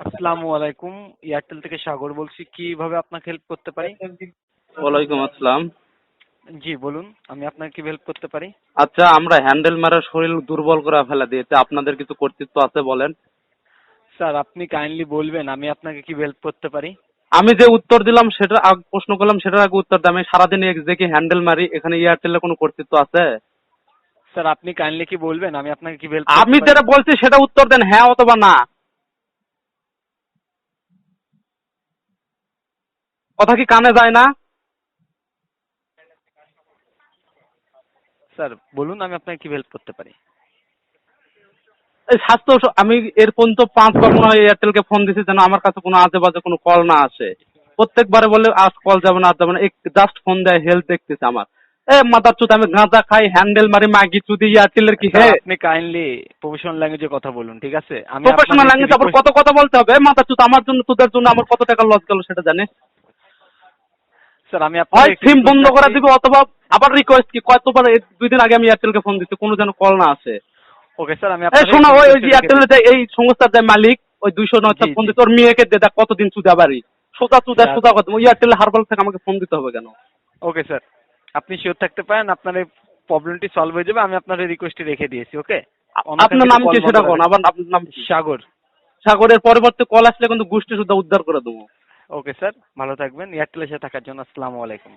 আসসালামু আলাইকুম এয়ারটেল থেকে সাগর বলছি কীভাবে আপনাকে হেল্প করতে পারি? ওয়ালাইকুম আসসালাম। জি বলুন আমি আপনাকে কি হেল্প করতে পারি? আচ্ছা আমরা হ্যান্ডেল মারা শরীর দুর্বল করে ফেলা দিয়েছে আপনাদের কিছু কর্তৃত্ব আছে বলেন? স্যার আপনি কাইন্ডলি বলবেন আমি আপনাকে কি হেল্প করতে পারি? আমি যে উত্তর দিলাম সেটা প্রশ্ন করলাম সেটার আগে উত্তর দেয় আমি সারাদিন দেখি হ্যান্ডেল মারি এখানে এয়ারটেলের কোনো কর্তৃত্ব আছে? স্যার আপনি কাইন্ডলি কি বলবেন? আমি আপনাকে কি হেল্প আমি যেটা বলছি সেটা উত্তর দেন হ্যাঁ অথবা না। কথা কি কানে যায় না? স্যার বলুন আমি আপনাকে কি হেল্প করতে পারি? এই স্বাস্থ্য আমি এর পর্যন্ত পাঁচবার মনে হয় এয়ারটেলকে ফোন দিছি যেন আমার কাছে কোনো আজে বাজে কোনো কল না আসে। প্রত্যেকবারে বলে আজ কল যাবে না আজ যাবে না। জাস্ট ফোন দেয় হেল্প দেখতেছে আমার। এ মাথার চুত আমি গাঁজা খাই হ্যান্ডেল মারি মাগি চুদি এয়ারটেলের কি হে? আপনি কাইন্ডলি প্রফেশনাল ল্যাঙ্গুয়েজে কথা বলুন ঠিক আছে? আমি প্রফেশনাল আপনাকে আবার কত কথা বলতে হবে? মাথা চুত আমার জন্য তোদের জন্য আমার কত টাকা লস গেল সেটা জানিস স্যার আমি আপনাকে সিম বন্ধ করে রাখছি। অথবা আবার রিকোয়েস্ট কি কতবার দুই দিন আগে আমি এয়ারটেলকে ফোন দিচ্ছি কোনো যেন কল না আসে। ওকে স্যার আমি আপনাকে শোনো ওই এয়ারটেলের এই সংস্থার যে মালিক ওই দুইশো নয়টা জি, ফোন। দিতে ওর মেয়েকে দে দেখ কতদিন চুদা বাড়ি সোজা চুদা। সোজা কথা এয়ারটেল হারবাল থেকে আমাকে ফোন দিতে হবে কেন? ওকে স্যার আপনি শিওর থাকতে পারেন আপনার এই প্রবলেমটি সলভ হয়ে যাবে আমি আপনার এই রিকোয়েস্টটি রেখে দিয়েছি ওকে আপনার নাম কি সেটা কোন আবার আপনার নাম সাগর। সাগরের পরবর্তী কল আসলে কিন্তু গোষ্ঠী সুদ্ধা উদ্ধার করে দেবো। ওকে স্যার ভালো থাকবেন। এয়ারটেলের সাথে থাকার জন্য আসসালামু আলাইকুম।